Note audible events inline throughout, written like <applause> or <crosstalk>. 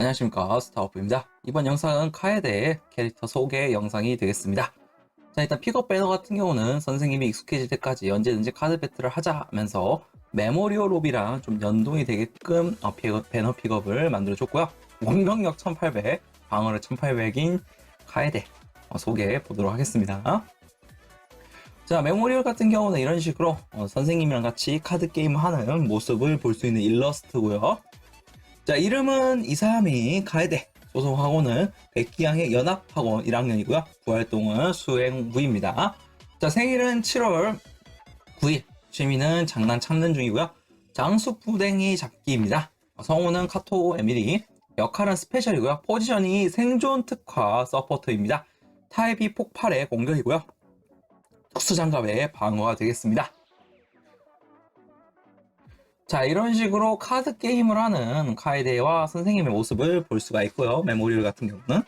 안녕하십니까. 스타워프입니다. 이번 영상은 카에데의 캐릭터 소개 영상이 되겠습니다. 자 일단 픽업 배너 같은 경우는 선생님이 익숙해질 때까지 언제든지 카드 배틀을 하자 하면서 메모리오 롭이랑 좀 연동이 되게끔 어, 픽업, 배너 픽업을 만들어 줬고요. 공격력 1800 방어력 1800인 카에데 어, 소개해 보도록 하겠습니다. 자 메모리얼 같은 경우는 이런 식으로 어, 선생님이랑 같이 카드 게임 하는 모습을 볼 수 있는 일러스트고요 자, 이름은 이사미 가에데 소속학원은 백기양의 연합학원 1학년이고요. 부활동은 수행부입니다. 자, 생일은 7월 9일. 취미는 장난 참는 중이고요. 장수부댕이 잡기입니다. 성우는 카토 에미리. 역할은 스페셜이고요. 포지션이 생존 특화 서포터입니다. 타입이 폭발의 공격이고요. 특수 장갑의 방어가 되겠습니다. 자, 이런 식으로 카드 게임을 하는 카이데와 선생님의 모습을 볼 수가 있고요. 메모리얼 같은 경우는.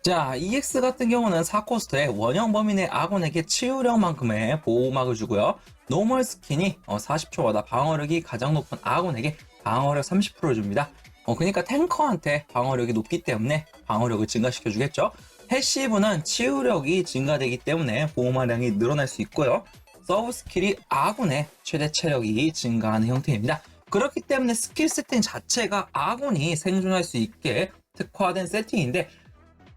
자, EX 같은 경우는 4코스터에 원형 범인의 아군에게 치유력만큼의 보호막을 주고요. 노멀 스킨이 40초마다 방어력이 가장 높은 아군에게 방어력 30%를 줍니다. 어, 그러니까 탱커한테 방어력이 높기 때문에 방어력을 증가시켜 주겠죠. 패시브는 치유력이 증가되기 때문에 보호마량이 늘어날 수 있고요. 서브 스킬이 아군의 최대 체력이 증가하는 형태입니다. 그렇기 때문에 스킬 세팅 자체가 아군이 생존할 수 있게 특화된 세팅인데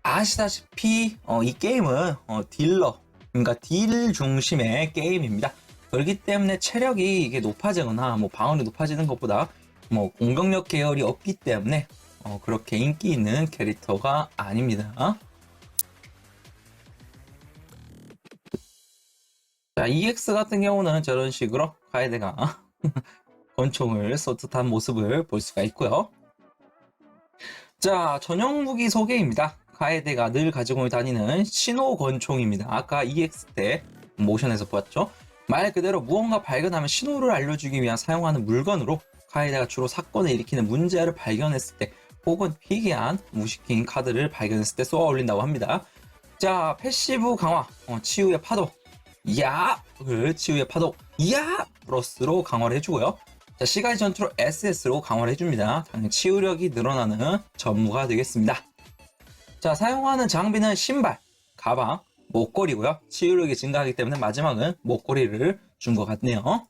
아시다시피 어, 이 게임은 어, 딜러 그러니까 딜 중심의 게임입니다. 그렇기 때문에 체력이 이게 높아지거나 뭐 방어력이 높아지는 것보다 뭐 공격력 계열이 없기 때문에 어, 그렇게 인기 있는 캐릭터가 아닙니다. 자, EX 같은 경우는 저런 식으로 카에데가 <laughs> 권총을 쏘듯한 모습을 볼 수가 있고요. 자, 전용 무기 소개입니다. 카에데가 늘 가지고 다니는 신호 권총입니다. 아까 EX 때 모션에서 보았죠. 말 그대로 무언가 발견하면 신호를 알려주기 위한 사용하는 물건으로 카에데가 주로 사건을 일으키는 문제를 발견했을 때 혹은 희귀한 무식인 카드를 발견했을 때 쏘아 올린다고 합니다. 자, 패시브 강화, 어, 치유의 파도, 야을 치유의 파도, 야 플러스로 강화를 해주고요. 자, 시가지 전투로 SS로 강화를 해줍니다. 당연히 치유력이 늘어나는 전무가 되겠습니다. 자, 사용하는 장비는 신발, 가방, 목걸이고요. 치유력이 증가하기 때문에 마지막은 목걸이를 준 것 같네요.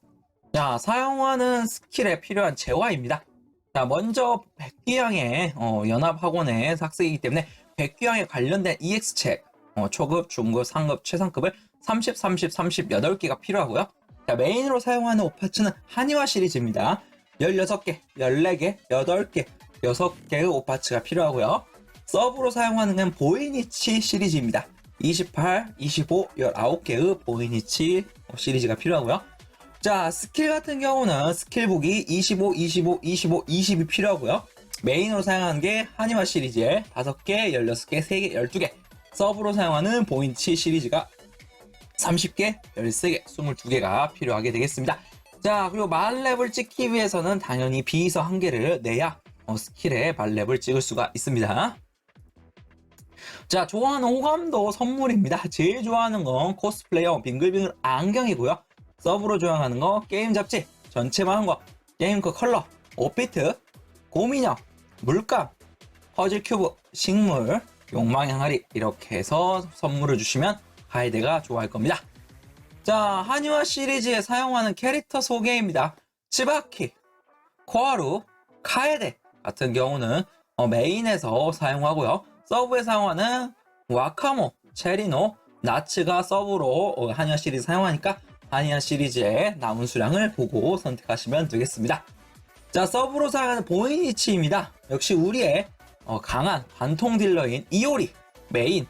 자, 사용하는 스킬에 필요한 재화입니다. 자, 먼저 백귀양의 어, 연합학원의 학생이기 때문에 백귀양에 관련된 EX책, 어, 초급, 중급, 상급, 최상급을 30, 30, 30, 8개가 필요하고요. 자, 메인으로 사용하는 오파츠는 한의화 시리즈입니다. 16개, 14개, 8개, 6개의 오파츠가 필요하고요. 서브로 사용하는 건 보이니치 시리즈입니다. 28, 25, 19개의 보이니치 시리즈가 필요하고요. 자, 스킬 같은 경우는 스킬북이 25, 25, 25, 20이 필요하고요. 메인으로 사용하는 게 한의화 시리즈에 5개, 16개, 3개, 12개. 서브로 사용하는 보인치 시리즈가 30개, 13개, 22개가 필요하게 되겠습니다. 자, 그리고 만렙을 찍기 위해서는 당연히 비서 한 개를 내야 어, 스킬에 만렙을 찍을 수가 있습니다. 자, 좋아하는 호감도 선물입니다. 제일 좋아하는 건 코스플레이어 빙글빙글 안경이고요. 서브로 좋아하는 거 게임 잡지, 전체만 한 거, 게임 그 컬러, 오피트, 고민형, 물감, 퍼즐 큐브, 식물, 욕망의 항아리 이렇게 해서 선물을 주시면 하이데가 좋아할 겁니다. 자, 한유화 시리즈에 사용하는 캐릭터 소개입니다. 치바키, 코하루, 카에데 같은 경우는 어, 메인에서 사용하고요. 서브에 사용하는 와카모, 체리노, 나츠가 서브로 어, 한유화 시리즈 사용하니까 한유화 시리즈의 남은 수량을 보고 선택하시면 되겠습니다. 자, 서브로 사용하는 보이니치입니다. 역시 우리의 어, 강한 관통 딜러인 이오리, 메인,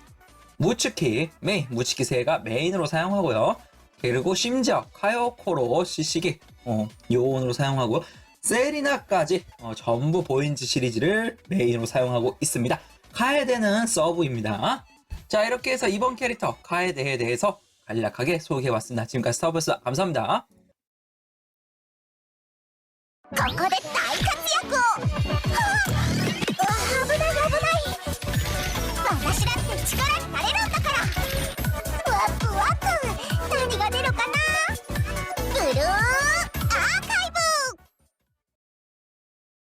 무츠키 메인, 무츠키 세가 메인으로 사용하고요. 그리고 심지어 카요코로 시시기 어, 요온으로 사용하고 세리나까지 어, 전부 보인즈 시리즈를 메인으로 사용하고 있습니다. 카에데는 서브입니다. 자 이렇게 해서 이번 캐릭터 카에데에 대해서 간략하게 소개해봤습니다. 지금까지 서브스 감사합니다. ここで大活躍 力になれる